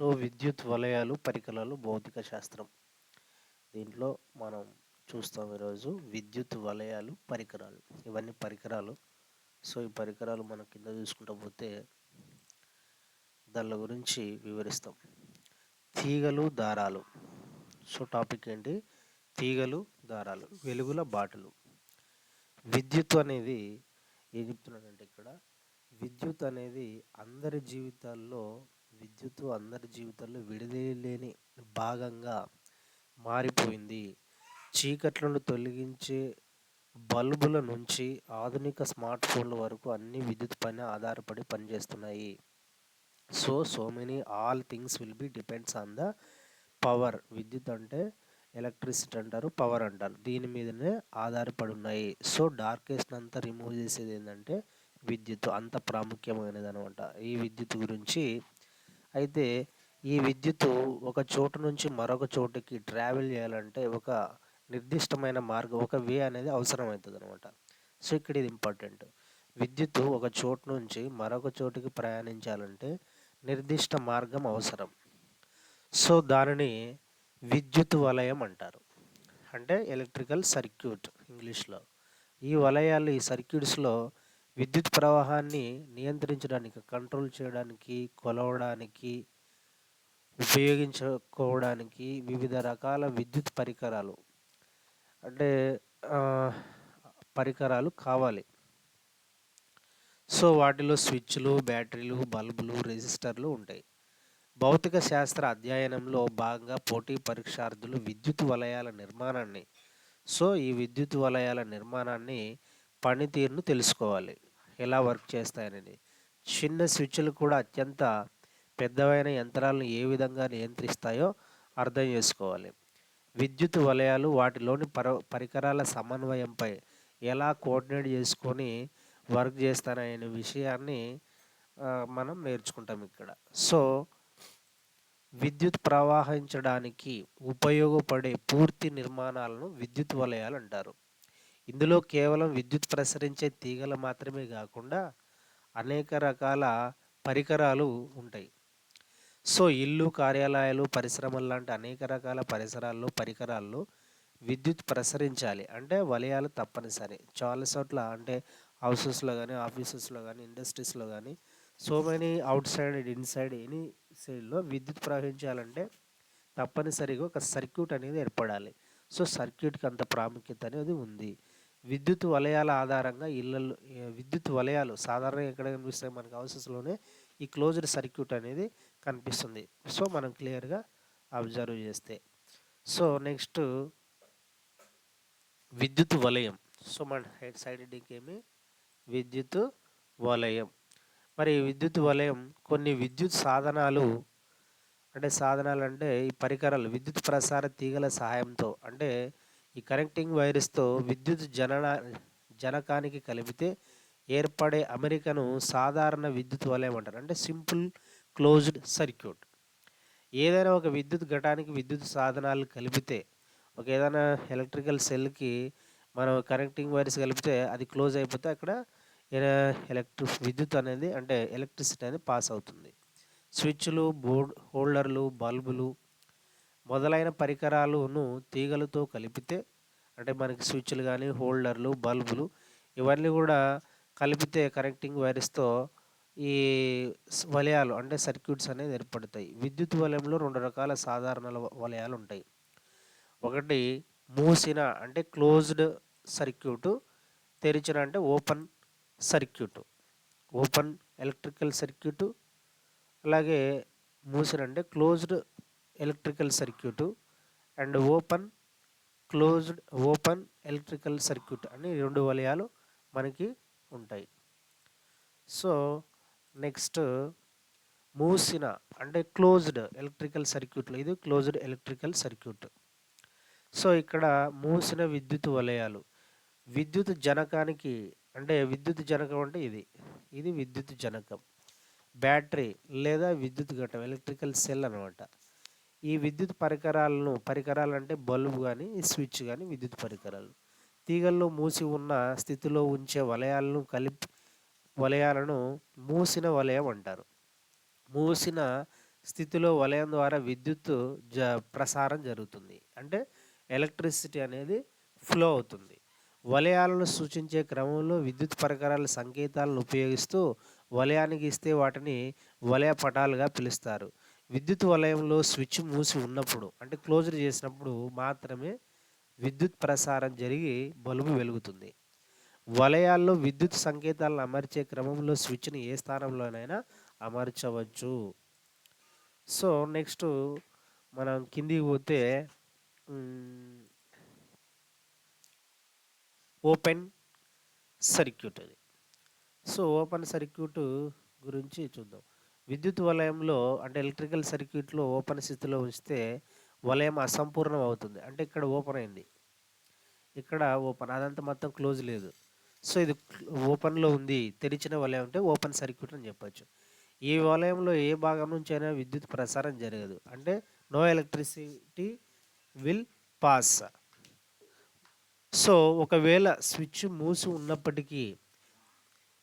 So విద్యుత్ వలయాలు పరికరాలు భౌతిక శాస్త్రం. దీంట్లో మనం చూస్తాం ఈరోజు విద్యుత్ వలయాలు పరికరాలు. ఇవన్నీ పరికరాలు. సో ఈ పరికరాలు మనం కింద చూసుకుంటా పోతే దాని గురించి వివరిస్తాం. తీగలు దారాలు. సో టాపిక్ ఏంటి? తీగలు దారాలు. వెలుగుల బాటలు. విద్యుత్ అనేది ఏం చెప్తున్నానంటే ఇక్కడ? విద్యుత్ అనేది అందరి జీవితాల్లో విద్యుత్ అందరి జీవితాల్లో విడదీయలేని భాగంగా మారిపోయింది. చీకట్లను తొలగించే బల్బుల నుంచి ఆధునిక స్మార్ట్ ఫోన్ల వరకు అన్ని విద్యుత్ పైన ఆధారపడి పనిచేస్తున్నాయి. So so many all things will be depends on the power. విద్యుత్ అంటే ఎలక్ట్రిసిటీ అంటారు పవర్ అంటారు. దీని మీదనే ఆధారపడి ఉన్నాయి. సో డార్కెస్ట్ అంతా రిమూవ్ చేసేది ఏంటంటే విద్యుత్ అంత ప్రాముఖ్యమైనది అనమాట ఈ విద్యుత్ గురించి అయితే ఈ విద్యుత్ ఒక చోటు నుంచి మరొక చోటుకి ట్రావెల్ చేయాలంటే ఒక నిర్దిష్టమైన మార్గం ఒక వే అనేది అవసరం అవుతుంది అనమాట సో ఇక్కడ ఇది ఇంపార్టెంట్. విద్యుత్ ఒక చోటు నుంచి మరొక చోటుకి ప్రయాణించాలంటే నిర్దిష్ట మార్గం అవసరం. సో దానిని విద్యుత్ వలయం అంటారు. అంటే ఎలక్ట్రికల్ సర్క్యూట్ ఇంగ్లీష్లో. ఈ వలయాలు ఈ సర్క్యూట్స్లో విద్యుత్ ప్రవాహాన్ని నియంత్రించడానికి కంట్రోల్ చేయడానికి కొలవడానికి ఉపయోగించుకోవడానికి వివిధ రకాల విద్యుత్ పరికరాలు. అంటే పరికరాలు కావాలి. సో వాటిలో స్విచ్లు బ్యాటరీలు బల్బులు రెజిస్టర్లు ఉంటాయి. భౌతిక శాస్త్ర అధ్యయనంలో భాగంగా పోటీ పరీక్షార్థులు విద్యుత్ వలయాల నిర్మాణాన్ని సో ఈ విద్యుత్ వలయాల నిర్మాణాన్ని పనితీరును తెలుసుకోవాలి. ఎలా వర్క్ చేస్తాయనేది. చిన్న స్విచ్లు కూడా అత్యంత పెద్దవైన యంత్రాలను ఏ విధంగా నియంత్రిస్తాయో అర్థం చేసుకోవాలి. విద్యుత్ వలయాలు వాటిలోని పర పరికరాల సమన్వయంపై ఎలా కోఆర్డినేట్ చేసుకొని వర్క్ చేస్తారనే విషయాన్ని మనం నేర్చుకుంటాం ఇక్కడ. సో విద్యుత్ ప్రవాహించడానికి ఉపయోగపడే పూర్తి నిర్మాణాలను విద్యుత్ వలయాలు అంటారు. ఇందులో కేవలం విద్యుత్ ప్రసరించే తీగలు మాత్రమే కాకుండా అనేక రకాల పరికరాలు ఉంటాయి. సో ఇల్లు కార్యాలయాలు పరిశ్రమలు లాంటి అనేక రకాల పరిసరాల్లో పరికరాల్లో విద్యుత్ ప్రసరించాలి. అంటే వలయాలు తప్పనిసరి. చాలా చోట్ల అంటే హౌసెస్లో కానీ ఆఫీసెస్లో కానీ ఇండస్ట్రీస్లో కానీ so many outside inside any సైడ్లో విద్యుత్ ప్రవహించాలంటే తప్పనిసరిగా ఒక సర్క్యూట్ అనేది ఏర్పడాలి. సో సర్క్యూట్కి అంత ప్రాముఖ్యత అనేది ఉంది. విద్యుత్ వలయాల ఆధారంగా ఇళ్ళల్లో విద్యుత్ వలయాలు సాధారణంగా ఎక్కడ కనిపిస్తాయి? మనకి హౌసెస్లోనే ఈ క్లోజ్డ్ సర్క్యూట్ అనేది కనిపిస్తుంది. సో మనం క్లియర్గా అబ్జర్వ్ చేస్తే. సో నెక్స్ట్ విద్యుత్ వలయం. సో మన సైడ్ ఇంకేమి విద్యుత్ వలయం. మరి విద్యుత్ వలయం కొన్ని విద్యుత్ సాధనాలు అంటే సాధనాలు అంటే ఈ పరికరాలు విద్యుత్ ప్రసార తీగల సహాయంతో అంటే ఈ కనెక్టింగ్ వైరస్తో విద్యుత్ జనన జనకానికి కలిపితే ఏర్పడే అమెరికను సాధారణ విద్యుత్ వలయం అంటారు. అంటే సింపుల్ క్లోజ్డ్ సర్క్యూట్. ఏదైనా ఒక విద్యుత్ ఘటానికి విద్యుత్ సాధనాలు కలిపితే ఒక ఏదైనా ఎలక్ట్రికల్ సెల్కి మనం కనెక్టింగ్ వైర్స్ కలిపితే అది క్లోజ్ అయిపోతే అక్కడ ఎలక్ట్రిక్ విద్యుత్ అనేది అంటే ఎలక్ట్రిసిటీ అనేది పాస్ అవుతుంది. స్విచ్లు బోర్డ్ హోల్డర్లు బల్బులు మొదలైన పరికరాలను తీగలతో కలిపితే అంటే మనకి స్విచ్లు కానీ హోల్డర్లు బల్బులు ఇవన్నీ కూడా కలిపితే కనెక్టింగ్ వైర్స్తో ఈ వలయాలు అంటే సర్క్యూట్స్ అనేది ఏర్పడతాయి. విద్యుత్ వలయంలో రెండు రకాల సాధారణ వలయాలు ఉంటాయి ఒకటి మూసిన అంటే క్లోజ్డ్ సర్క్యూటు తెరిచిన అంటే open circuit. Open electrical circuit అలాగే మూసిన అంటే closed electrical circuit and open closed open electrical circuit అని రెండు వలయాలు మనకి ఉంటాయి. సో నెక్స్ట్ మూసిన అంటే క్లోజ్డ్ ఎలక్ట్రికల్ సర్క్యూట్లో ఇది క్లోజ్డ్ ఎలక్ట్రికల్ సర్క్యూట్ సో ఇక్కడ మూసిన విద్యుత్ వలయాలు. విద్యుత్ జనకానికి అంటే విద్యుత్ జనకం అంటే ఇది. ఇది విద్యుత్ జనకం. బ్యాటరీ లేదా విద్యుత్ ఘటం ఎలక్ట్రికల్ సెల్ అనమాట ఈ విద్యుత్ పరికరాలను పరికరాలు అంటే బల్బు కానీ స్విచ్ కానీ విద్యుత్ పరికరాలు. తీగల్లో మూసి ఉన్న స్థితిలో ఉంచే వలయాలను కలిపి వలయాలను మూసిన వలయం అంటారు. మూసిన స్థితిలో వలయం ద్వారా విద్యుత్ జ ప్రసారం జరుగుతుంది. అంటే ఎలక్ట్రిసిటీ అనేది ఫ్లో అవుతుంది. వలయాలను సూచించే క్రమంలో విద్యుత్ పరికరాల సంకేతాలను ఉపయోగిస్తూ వలయానికి ఇస్తే వాటిని వలయ పటాలుగా పిలుస్తారు. విద్యుత్ వలయంలో స్విచ్ మూసి ఉన్నప్పుడు అంటే క్లోజ్ చేసినప్పుడు మాత్రమే విద్యుత్ ప్రసారం జరిగి బల్బు వెలుగుతుంది. వలయాల్లో విద్యుత్ సంకేతాలను అమర్చే క్రమంలో స్విచ్ని ఏ స్థానంలోనైనా అమర్చవచ్చు. సో నెక్స్ట్ మనం కిందికి పోతే ఓపెన్ సర్క్యూట్ అది. సో ఓపెన్ సర్క్యూట్ గురించి చూద్దాం. విద్యుత్ వలయంలో అంటే ఎలక్ట్రికల్ సర్క్యూట్లో ఓపెన్ స్థితిలో ఉంచితే వలయం అసంపూర్ణం అవుతుంది అంటే ఇక్కడ ఓపెన్ అయింది. ఇక్కడ ఓపెన్ అదంతా మొత్తం క్లోజ్ లేదు. సో ఇది ఓపెన్లో ఉంది. తెరిచిన వలయం అంటే ఓపెన్ సర్క్యూట్ అని చెప్పచ్చు. ఈ వలయంలో ఏ భాగం నుంచి అయినా విద్యుత్ ప్రసారం జరగదు. అంటే no electricity will pass. So ఒకవేళ స్విచ్ మూసి ఉన్నప్పటికీ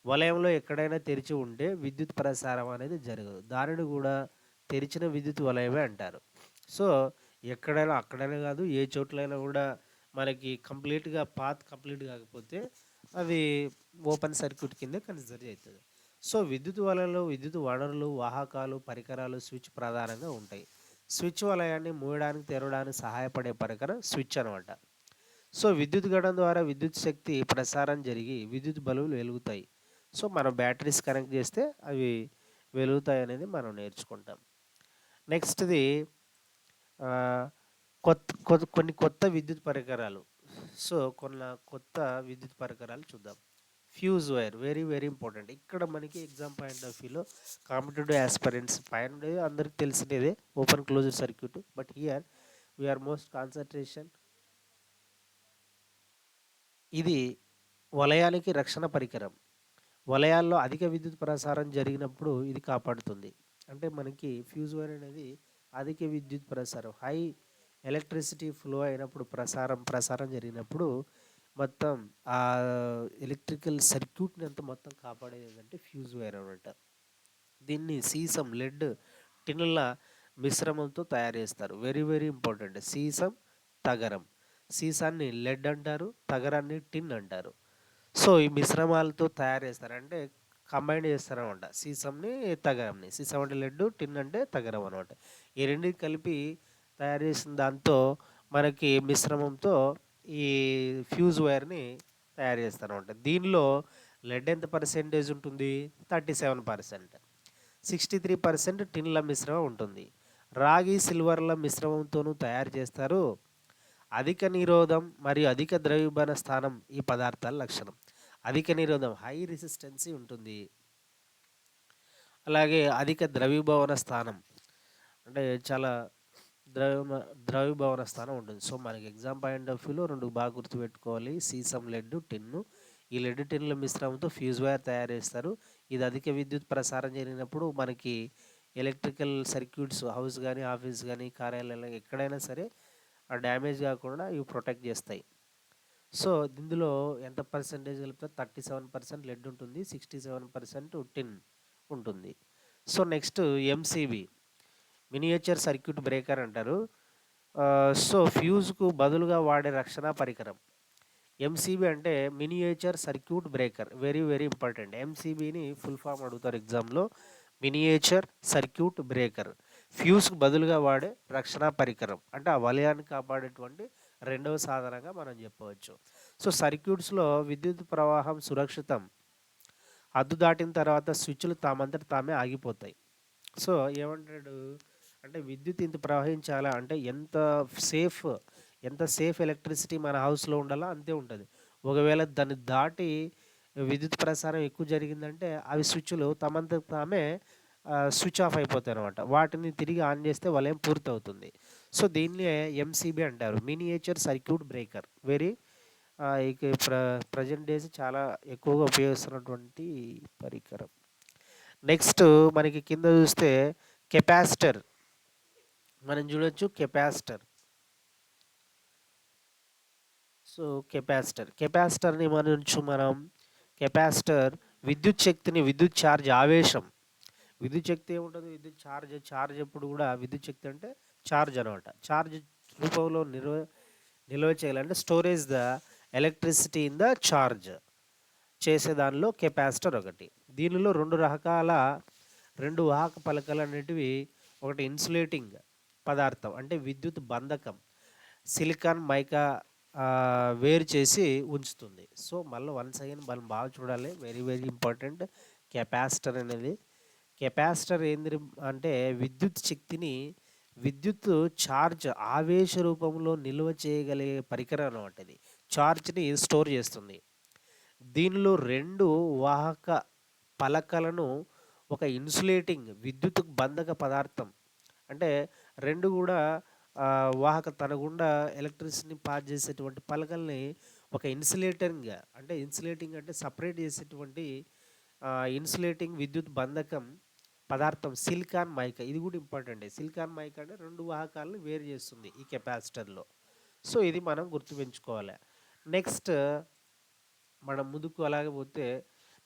వలయంలో ఎక్కడైనా తెరిచి ఉంటే విద్యుత్ ప్రసారం అనేది జరగదు. దానిని కూడా తెరిచిన విద్యుత్ వలయమే అంటారు. సో ఎక్కడైనా అక్కడైనా కాదు ఏ చోట్లైనా కూడా మనకి కంప్లీట్గా పాత్ కంప్లీట్ కాకపోతే అది ఓపెన్ సర్క్యూట్ కింద కన్సిడర్ అవుతుంది సో విద్యుత్ వలయంలో విద్యుత్ వనరులు వాహకాలు పరికరాలు స్విచ్ ప్రధానంగా ఉంటాయి. స్విచ్ వలయాన్ని మూయడానికి తెరవడానికి సహాయపడే పరికరం స్విచ్ అనమాట సో విద్యుత్ గడం ద్వారా విద్యుత్ శక్తి ప్రసారం జరిగి విద్యుత్ బలువులు వెలుగుతాయి. సో మనం బ్యాటరీస్ కనెక్ట్ చేస్తే అవి వెలుగుతాయి అనేది మనం నేర్చుకుంటాం. నెక్స్ట్ది కొత్త కొన్ని కొత్త విద్యుత్ పరికరాలు. సో కొన్ని కొత్త విద్యుత్ పరికరాలు చూద్దాం. Fuse wire very very important. ఇక్కడ మనకి ఎగ్జామ్ పాయింట్ ఆఫ్ వ్యూలో కాంపిటేటివ్ ఆస్పరెంట్స్ పైన అందరికి తెలిసినదే open closed circuit. But here we are most concentration. ఇది వలయానికి రక్షణ పరికరం. వలయాల్లో అధిక విద్యుత్ ప్రసారం జరిగినప్పుడు ఇది కాపాడుతుంది. అంటే మనకి ఫ్యూజ్ వైర్ అనేది అధిక విద్యుత్ ప్రసారం హై ఎలక్ట్రిసిటీ ఫ్లో అయినప్పుడు ప్రసారం ప్రసారం జరిగినప్పుడు మొత్తం ఆ ఎలక్ట్రికల్ సర్క్యూట్ని అంతా మొత్తం కాపాడేది ఏంటంటే ఫ్యూజ్ వైర్ అనమాట. దీన్ని సీసం లెడ్ టిన్నుల మిశ్రమంతో తయారు చేస్తారు. Very very important. సీసం తగరం. సీసాన్ని లెడ్ అంటారు తగరాన్ని టిన్ అంటారు. సో ఈ మిశ్రమాలతో తయారు చేస్తారు అంటే కంబైన్ చేస్తారనమాట. సీసంని తగరంని. సీసం అంటే లడ్డు టిన్ అంటే తగరం అనమాట. ఈ రెండు కలిపి తయారు చేసిన దాంతో మనకి మిశ్రమంతో ఈ ఫ్యూజ్ వైర్ని తయారు చేస్తారనమాట. దీనిలో లెడ్ ఎంత పర్సెంటేజ్ ఉంటుంది? Thirty seven percent. Sixty three percent టిన్ల మిశ్రమం ఉంటుంది. రాగి సిల్వర్ల మిశ్రమంతోనూ తయారు చేస్తారు. అధిక నిరోధం మరియు అధిక ద్రవ్యభవన స్థానం ఈ పదార్థాల లక్షణం. అధిక నిరోధం హై రెసిస్టెన్సీ ఉంటుంది. అలాగే అధిక ద్రవ్యభవన స్థానం అంటే చాలా ద్రవ ద్రవ్యభవన స్థానం ఉంటుంది. సో మనకి ఎగ్జామ్ పాయింట్ ఆఫ్ వ్యూలో రెండు బాగా గుర్తుపెట్టుకోవాలి. సీసం లెడ్ టిన్ను ఈ లెడ్ టిన్ల మిశ్రమంతో ఫ్యూజ్ వైర్ తయారు చేస్తారు. ఇది అధిక విద్యుత్ ప్రసారం జరిగినప్పుడు మనకి ఎలక్ట్రికల్ సర్క్యూట్స్ హౌస్ కానీ ఆఫీస్ కానీ కార్యాలయాలు ఎక్కడైనా సరే ఆ డ్యామేజ్ కాకుండా ఇవి ప్రొటెక్ట్ చేస్తాయి. సో ఇందులో ఎంత పర్సెంటేజ్ కలిపితే థర్టీ సెవెన్ పర్సెంట్ లెడ్ ఉంటుంది సిక్స్టీ సెవెన్ పర్సెంట్ టిన్ ఉంటుంది. So next MCB miniature circuit breaker అంటారు. సో ఫ్యూజ్కు బదులుగా వాడే రక్షణ పరికరం. ఎంసీబీ అంటే miniature circuit breaker very very important. ఎంసీబీని full form అడుగుతారు ఎగ్జామ్లో. మినియేచర్ సర్క్యూట్ బ్రేకర్ ఫ్యూజ్కి బదులుగా వాడే రక్షణ పరికరం. అంటే ఆ వలయాన్ని కాపాడేటువంటి రెండవ సాధనంగా మనం చెప్పవచ్చు. సో సర్క్యూట్స్లో విద్యుత్ ప్రవాహం సురక్షితం. అద్దు దాటిన తర్వాత స్విచ్లు తామంతట తామే ఆగిపోతాయి. సో ఏమంటాడు? అంటే విద్యుత్ ఇంత ప్రవహించాలా? అంటే ఎంత సేఫ్ ఎంత సేఫ్ ఎలక్ట్రిసిటీ మన హౌస్లో ఉండాలో? అంతే ఉంటుంది. ఒకవేళ దాన్ని దాటి విద్యుత్ ప్రసారం ఎక్కువ జరిగిందంటే అవి స్విచ్లు తమంత తామే స్విచ్ ఆఫ్ అయిపోతాయి అనమాట వాటిని తిరిగి ఆన్ చేస్తే వలయం పూర్తవుతుంది? సో దీన్ని ఎంసీబీ అంటారు. మినియేచర్ సర్క్యూట్ బ్రేకర్ వెరీ ఇక ప్ర ప్రజెంట్ డేస్ చాలా ఎక్కువగా ఉపయోగిస్తున్నటువంటి పరికరం. నెక్స్ట్ మనకి కింద చూస్తే కెపాసిటర్. మనం చూడొచ్చు కెపాసిటర్. So capacitor. కెపాసిటర్ని మనం మనం కెపాసిటర్ విద్యుత్ శక్తిని విద్యుత్ ఛార్జ్ ఆవేశం. విద్యుత్ శక్తి ఏముంటుంది? విద్యుత్ ఛార్జ్ ఛార్జ్ ఎప్పుడు కూడా విద్యుత్ శక్తి అంటే ఛార్జ్ అనమాట. ఛార్జ్ రూపంలో నిల్వ నిల్వ చేయాలంటే storage the electricity in the charge చేసే దానిలో కెపాసిటర్ ఒకటి. దీనిలో రెండు రకాల రెండు వాహక పలకలు అనేటివి ఒకటి ఇన్సులేటింగ్ పదార్థం అంటే విద్యుత్ బంధకం సిలికాన్ మైకా వేరు చేసి ఉంచుతుంది. సో మళ్ళీ వన్స్ అగైన్ మనం బాగా చూడాలి. Very very important. కెపాసిటర్ అనేది కెపాసిటర్ ఏంది అంటే విద్యుత్ శక్తిని విద్యుత్ ఛార్జ్ ఆవేశ రూపంలో నిల్వ చేయగలిగే పరికరం అనమాట ఇది. ఛార్జ్ని స్టోర్ చేస్తుంది. దీనిలో రెండు వాహక పలకలను ఒక ఇన్సులేటింగ్ విద్యుత్ బంధక పదార్థం అంటే రెండు కూడా వాహక తన గుండా ఎలక్ట్రిసిటీని పాస్ చేసేటువంటి పలకల్ని ఒక ఇన్సులేటింగ్ అంటే ఇన్సులేటింగ్ అంటే సపరేట్ చేసేటువంటి ఇన్సులేటింగ్ విద్యుత్ బంధకం పదార్థం సిలికాన్ మైకా. ఇది కూడా ఇంపార్టెంట్ సిలికాన్ మైక అంటే రెండు వాహకాలను వేరు చేస్తుంది ఈ కెపాసిటర్లో. సో ఇది మనం గుర్తుపెంచుకోవాలి. నెక్స్ట్ మనం ముందుకు అలాగే పోతే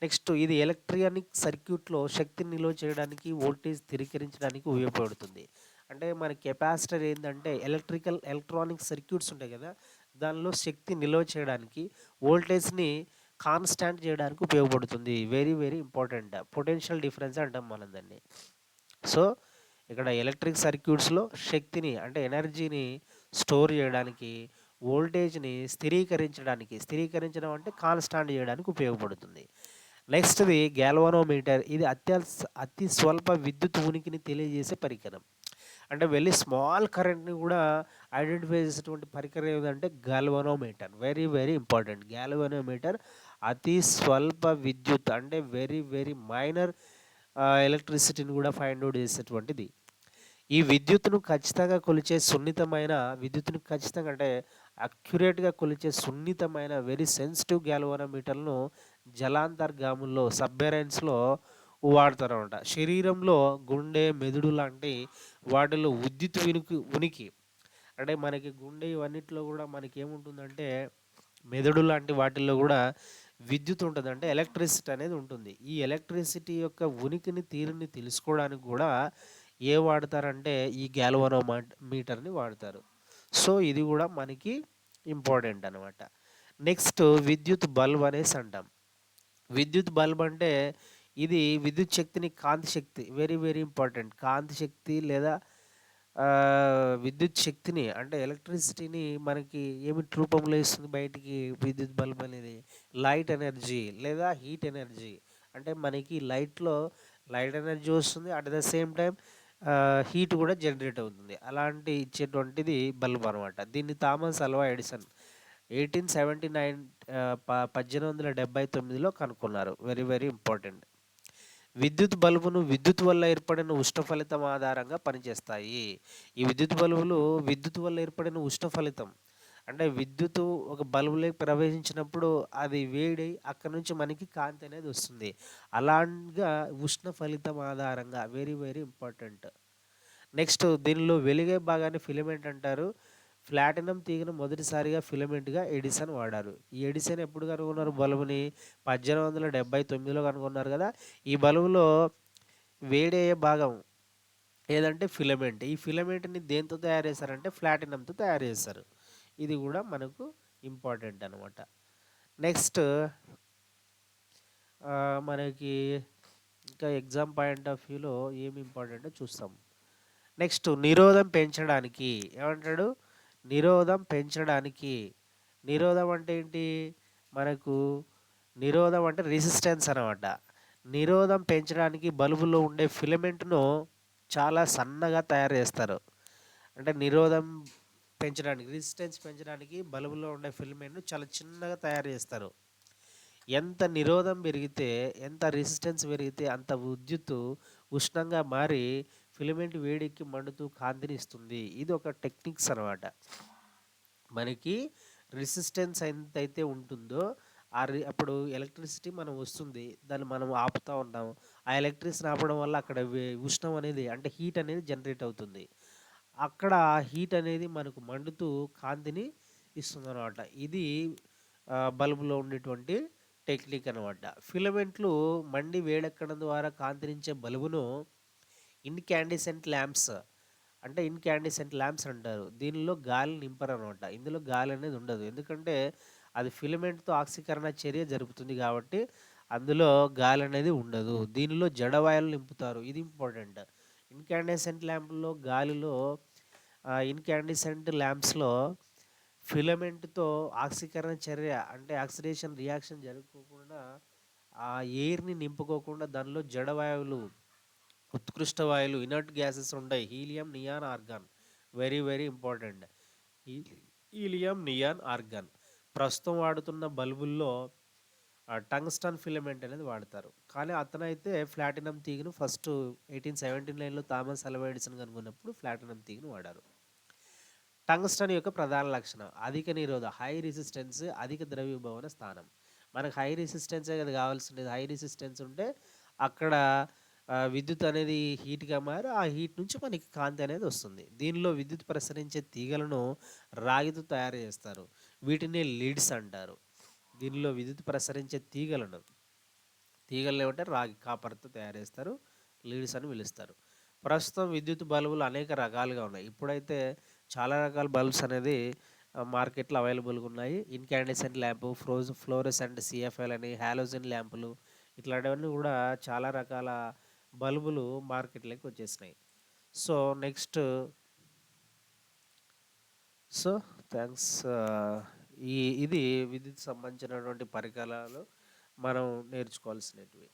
నెక్స్ట్ ఇది ఎలక్ట్రానిక్ సర్క్యూట్లో శక్తిని నిల్వ చేయడానికి వోల్టేజ్ స్థిరీకరించడానికి ఉపయోగపడుతుంది. అంటే మన కెపాసిటర్ ఏంటంటే ఎలక్ట్రికల్ ఎలక్ట్రానిక్ సర్క్యూట్స్ ఉంటాయి కదా దానిలో శక్తి నిల్వ చేయడానికి వోల్టేజ్ని కాన్స్టాంట్ చేయడానికి ఉపయోగపడుతుంది. Very very important potential difference అంటాం మనం దాన్ని. సో ఇక్కడ ఎలక్ట్రిక్ సర్క్యూట్స్లో శక్తిని అంటే ఎనర్జీని స్టోర్ చేయడానికి వోల్టేజ్ని స్థిరీకరించడానికి స్థిరీకరించడం అంటే కాన్స్టాంట్ చేయడానికి ఉపయోగపడుతుంది. నెక్స్ట్ది గ్యాల్వనోమీటర్ ఇది అత్యల్ అతి స్వల్ప విద్యుత్ ఉనికిని తెలియజేసే పరికరం. అంటే వెళ్ళి స్మాల్ కరెంట్ని కూడా ఐడెంటిఫై చేసేటువంటి పరికరం ఏదంటే galvanometer very very important galvanometer అతి స్వల్ప విద్యుత్ అంటే వెరీ వెరీ మైనర్ ఎలక్ట్రిసిటీని కూడా ఫైండ్ అవుట్ చేసేటువంటిది. ఈ విద్యుత్తును ఖచ్చితంగా కొలిచే సున్నితమైన విద్యుత్తును ఖచ్చితంగా అంటే అక్యురేట్గా కొలిచే సున్నితమైన వెరీ సెన్సిటివ్ గ్యాల్వనోమీటర్ను జలాంతర్గాముల్లో సబ్బెరైన్స్లో వాడతారు అనమాట శరీరంలో గుండె మెదడు లాంటి వాటిలో విద్యుత్ ఉనికి ఉనికి అంటే మనకి గుండె ఇవన్నిటిలో కూడా మనకి ఏముంటుందంటే మెదడు లాంటి వాటిల్లో కూడా విద్యుత్ ఉంటుందంటే ఎలక్ట్రిసిటీ అనేది ఉంటుంది. ఈ ఎలక్ట్రిసిటీ యొక్క ఉనికిని తీరుని తెలుసుకోవడానికి కూడా ఏ వాడతారంటే ఈ గ్యాల్వనో మీటర్ని వాడతారు. సో ఇది కూడా మనకి ఇంపార్టెంట్ అనమాట నెక్స్ట్ విద్యుత్ బల్బ్ అనేసి అంటాం. విద్యుత్ బల్బ్ అంటే ఇది విద్యుత్ శక్తిని కాంతి శక్తి వెరీ వెరీ ఇంపార్టెంట్. కాంతి శక్తి లేదా విద్యుత్ శక్తిని అంటే ఎలక్ట్రిసిటీని మనకి ఏమి రూపంలో ఇస్తుంది బయటికి విద్యుత్ బల్బ్ అనేది? లైట్ ఎనర్జీ లేదా హీట్ ఎనర్జీ. అంటే మనకి లైట్లో లైట్ ఎనర్జీ వస్తుంది. At the same time heat కూడా జనరేట్ అవుతుంది. అలాంటి ఇచ్చేటువంటిది బల్బ్ అనమాట దీన్ని Thomas Alva Edison eighteen seventy nine పద్దెనిమిది వందల డెబ్బై తొమ్మిదిలో కనుక్కున్నారు. Very very important. విద్యుత్ బల్బును విద్యుత్ వల్ల ఏర్పడిన ఉష్ణ ఫలితం ఆధారంగా పనిచేస్తాయి. ఈ విద్యుత్ బల్బులు విద్యుత్ వల్ల ఏర్పడిన ఉష్ణ ఫలితం అంటే విద్యుత్ ఒక బల్బులోకి ప్రవేశించినప్పుడు అది వేడి అక్కడ నుంచి మనకి కాంతి అనేది వస్తుంది. అలాగా ఉష్ణ ఫలితం ఆధారంగా వెరీ వెరీ ఇంపార్టెంట్ నెక్స్ట్ దీనిలో వెలిగే భాగాన్ని ఫిలమెంట్ అంటారు. ప్లాటినం తీగను మొదటిసారిగా ఫిలమెంట్గా ఎడిసన్ వాడారు. ఈ ఎడిసన్ ఎప్పుడు కనుగొన్నారు బల్బుని? పద్దెనిమిది వందల డెబ్బై తొమ్మిదిలో కనుగొన్నారు కదా? ఈ బల్బులో వేడయ్యే భాగం ఏదంటే ఫిలమెంట్. ఈ ఫిలమెంట్ని దేంతో తయారు చేశారంటే ప్లాటినంతో తయారు చేస్తారు ఇది కూడా మనకు ఇంపార్టెంట్ అనమాట నెక్స్ట్ మనకి ఇంకా ఎగ్జామ్ పాయింట్ ఆఫ్ వ్యూలో ఏమి ఇంపార్టెంటో చూస్తాం. నెక్స్ట్ నిరోధం పెంచడానికి ఏమంటాడు? నిరోధం పెంచడానికి. నిరోధం అంటే ఏంటి? మనకు నిరోధం అంటే రెసిస్టెన్స్ అనమాట నిరోధం పెంచడానికి బల్బులో ఉండే ఫిలమెంట్ను చాలా సన్నగా తయారు చేస్తారు. అంటే నిరోధం పెంచడానికి రెసిస్టెన్స్ పెంచడానికి బల్బులో ఉండే ఫిలమెంట్ను చాలా చిన్నగా తయారు చేస్తారు. ఎంత నిరోధం పెరిగితే ఎంత రెసిస్టెన్స్ పెరిగితే అంత విద్యుత్తు ఉష్ణంగా మారి ఫిలమెంట్ వేడెక్కి మండుతూ కాంతిని ఇస్తుంది. ఇది ఒక టెక్నిక్స్ అనమాట. మనకి రెసిస్టెన్స్ ఎంతైతే ఉంటుందో ఆ రి అప్పుడు ఎలక్ట్రిసిటీ మనం వస్తుంది. దాన్ని మనం ఆపుతూ ఉంటాం. ఆ ఎలక్ట్రిసిటీ ఆపడం వల్ల అక్కడ ఉష్ణం అనేది అంటే హీట్ అనేది జనరేట్ అవుతుంది. అక్కడ హీట్ అనేది మనకు మండుతూ కాంతిని ఇస్తుంది అనమాట ఇది బల్బులో ఉండేటువంటి టెక్నిక్ అనమాట. ఫిలమెంట్లు మండి వేడెక్కడం ద్వారా కాంతినించే బల్బును ఇన్కాండిసెంట్ ల్యాంప్స్ అంటే ఇన్కాండిసెంట్ ల్యాంప్స్ అంటారు. దీనిలో గాలి నింపరు అనమాట ఇందులో గాలి అనేది ఉండదు. ఎందుకంటే అది ఫిలమెంట్‌తో ఆక్సీకరణ చర్య జరుపుతుంది కాబట్టి అందులో గాలి అనేది ఉండదు. దీనిలో జడవాయులు నింపుతారు. ఇది ఇంపార్టెంట్. ఇన్కాండిసెంట్ ల్యాంప్లో గాలిలో ఆహ్, ల్యాంప్స్‌లో ఫిలమెంట్‌తో ఆక్సీకరణ చర్య అంటే ఆక్సిడేషన్ రియాక్షన్ జరగకోకుండా ఆ ఎయిర్‌ని నింపుకోకుండా దానిలో జడవాయువులు, ఉత్కృష్ట వాయువులు, ఇనర్ట్ గ్యాసెస్ ఉంటాయి. Helium, neon, argon. Very very important. Helium, neon, argon. ప్రస్తుతం వాడుతున్న బల్బుల్లో టంగ్స్టన్ ఫిలమెంట్ అనేది వాడతారు. కానీ అతనైతే ఫ్లాటినం తీగను ఫస్ట్ 1879లో థామస్ అల్వా ఎడిసన్ కనుగొన్నప్పుడు ఫ్లాటినం తీగను వాడారు. టంగ్స్టన్ యొక్క ప్రధాన లక్షణం అధిక నిరోధ హై రెసిస్టెన్స్, అధిక ద్రవ్యభవన స్థానం. మనకు హై రెసిస్టెన్సే కదా కావాల్సిండేది. హై రెసిస్టెన్స్ ఉంటే అక్కడ విద్యుత్ అనేది హీట్‌గా మారి ఆ హీట్ నుంచి మనకి కాంతి అనేది వస్తుంది. దీనిలో విద్యుత్ ప్రసరించే తీగలను రాగితో తయారు చేస్తారు. వీటిని లీడ్స్ అంటారు. దీనిలో విద్యుత్ ప్రసరించే తీగలను తీగలు ఏమంటే రాగి కాపర్‌తో తయారు చేస్తారు. లీడ్స్ అని పిలుస్తారు. ప్రస్తుతం విద్యుత్ బల్బులు అనేక రకాలుగా ఉన్నాయి. ఇప్పుడైతే చాలా రకాల బల్బ్స్ అనేది మార్కెట్‌లో అవైలబుల్‌గా ఉన్నాయి. ఇన్‌కాండెసెంట్ ల్యాంపు, ఫ్రోజ్ ఫ్లోరోసెంట్ సీఎఫ్ఎల్ అని, హాలోజన్ ల్యాంపులు ఇట్లాంటివన్నీ కూడా చాలా రకాల బల్బులు మార్కెట్‌లోకి వచ్చేసినాయి. సో, నెక్స్ట్ సో, థ్యాంక్స్ ఈ ఇది విద్యుత్ సంబంధించినటువంటి పరికరాలు మనం నేర్చుకోవాల్సినవి